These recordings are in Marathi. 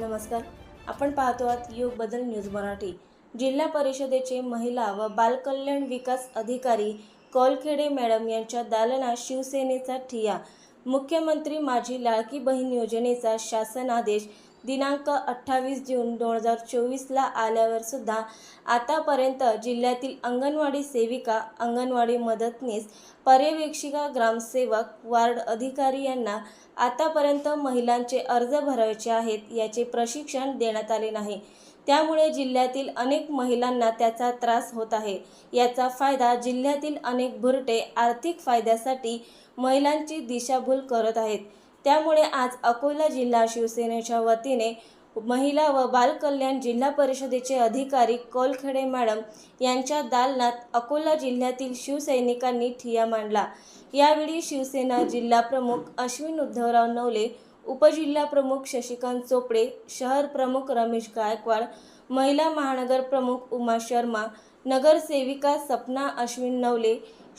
नमस्कार. आपण पाहतो आहात योग बदल न्यूज मराठी. जिल्हा परिषदेचे महिला व बालकल्याण विकास अधिकारी कोलखेडे मॅडम यांच्या दालनात शिवसेनेचा ठिया. मुख्यमंत्री माझी लाडकी बहीण योजनेचा शासन आदेश दिनांक अठ्ठावीस जून दोन हजार चोवीसला आल्यावर सुद्धा आतापर्यंत जिल्ह्यातील अंगणवाडी सेविका अंगणवाडी मदतनीस पर्यवेक्षिका ग्रामसेवक वार्ड अधिकारी यांना आतापर्यंत महिलांचे अर्ज भरायचे आहेत याचे प्रशिक्षण देण्यात आले नाही. त्यामुळे जिल्ह्यातील अनेक महिलांना त्याचा त्रास होत आहे. याचा फायदा जिल्ह्यातील अनेक भुरटे आर्थिक फायद्यासाठी महिलांची दिशाभूल करत आहेत. त्यामुळे आज अकोला जिल्हा शिवसेनेच्या वतीने महिला व बालकल्याण जिल्हा परिषदेचे अधिकारी कोलखेडे मॅडम यांच्या दालनात अकोला जिल्ह्यातील शिवसैनिकांनी ठिया मांडला. यावेळी शिवसेना जिल्हा प्रमुख अश्विन उद्धवराव नवले उपजिल्हा प्रमुख शशिकांत चोपडे शहर प्रमुख रमेश गायकवाड महिला महानगर प्रमुख उमा शर्मा नगरसेविका सपना अश्विन नवले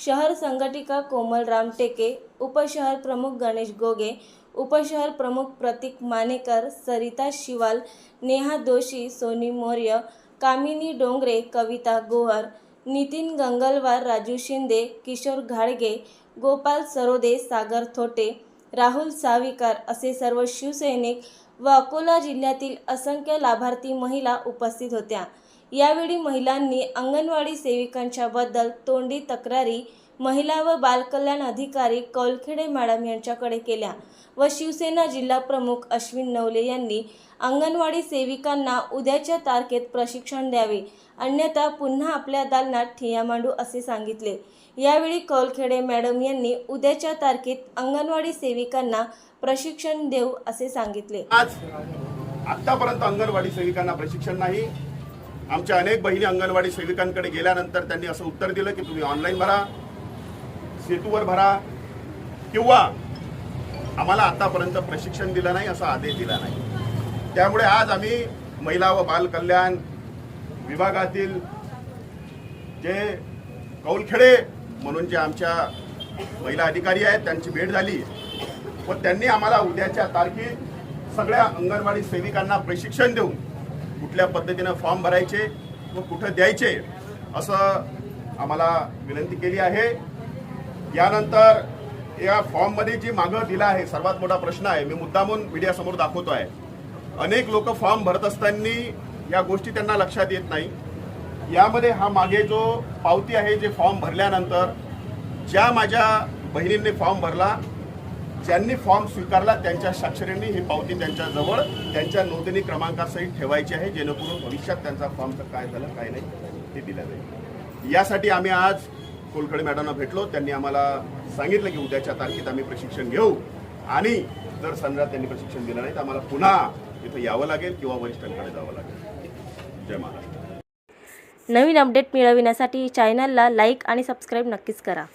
शहर संघटिका कोमल रामटेके उपशहर प्रमुख गणेश गोगे उपशहर प्रमुख प्रतीक मानेकर सरिता शिवाल नेहा दोशी सोनी मौर्य कामिनी डोंगरे कविता गोहर नितीन गंगलवार राजू शिंदे किशोर घाडगे गोपाल सरोदे सागर थोटे राहुल साविकार असे सर्व शिवसैनिक व अकोला जिल्ह्यातील असंख्य लाभार्थी महिला उपस्थित होत्या. यावेळी महिलांनी अंगणवाडी सेविकांच्याबद्दल तोंडी तक्रारी महिला व बालकल्याण अधिकारी कौलखेडे मॅडम यांच्याकडे केल्या व शिवसेना जिल्हा प्रमुख अश्विन नवले यांनी अंगणवाडी सेविकांना उद्याच्या तारखेत प्रशिक्षण द्यावे अन्यथा पुन्हा आपल्या दालनात ठिया मांडू असे सांगितले. यावेळी कौलखेडे मॅडम यांनी उद्याच्या तारखेत अंगणवाडी सेविकांना प्रशिक्षण देऊ असे सांगितले. आज आतापर्यंत अंगणवाडी सेविकांना प्रशिक्षण नाही. आमच्या अनेक बहिणी अंगणवाडी सेविकांकडे गेल्यानंतर त्यांनी असं उत्तर दिलं की तुम्ही ऑनलाईन भरा. सेतूवर भरा किंवा आम्हाला आतापर्यंत प्रशिक्षण दिलं नाही असा आदेश दिला नाही. त्यामुळे आज आम्ही महिला व बाल कल्याण विभागातील जे कौलखेडे म्हणून जे आमच्या महिला अधिकारी आहेत त्यांची भेट झाली. व त्यांनी आम्हाला उद्याच्या तारखेत सगळ्या अंगणवाडी सेविकांना प्रशिक्षण देऊन कुठल्या पद्धतीनं फॉर्म भरायचे व कुठं द्यायचे असं आम्हाला विनंती केली आहे. यानंतर या फॉर्ममध्ये जी मागं दिला आहे सर्वात मोठा प्रश्न आहे मी मुद्दामून मीडियासमोर दाखवतो आहे अनेक लोक फॉर्म भरत असताना या गोष्टी त्यांना लक्षात येत नाही. यामध्ये हा मागे जो पावती आहे जे फॉर्म भरल्यानंतर ज्या माझ्या बहिणींनी फॉर्म भरला ज्यांनी फॉर्म स्वीकारला त्यांच्या स्वाक्षरींनी ही पावती त्यांच्याजवळ त्यांच्या नोंदणी क्रमांकासहित ठेवायची आहे जेणेकरून भविष्यात त्यांचा फॉर्मचं काय झालं काय नाही ते दिलं जाईल. यासाठी आम्ही आज कोलकडे मॅडमना भेटलो. त्यांनी आम्हाला सांगितलं की उद्याच्या तारखेत आम्ही प्रशिक्षण घेऊ. आणि जर समजा त्यांनी प्रशिक्षण दिलं नाही तर आम्हाला पुन्हा इथं यावं लागेल किंवा वरिष्ठांकडे जावं लागेल. जय महाराष्ट्र. नवीन अपडेट मिळविण्यासाठी चॅनलला लाईक आणि सबस्क्राईब नक्कीच करा.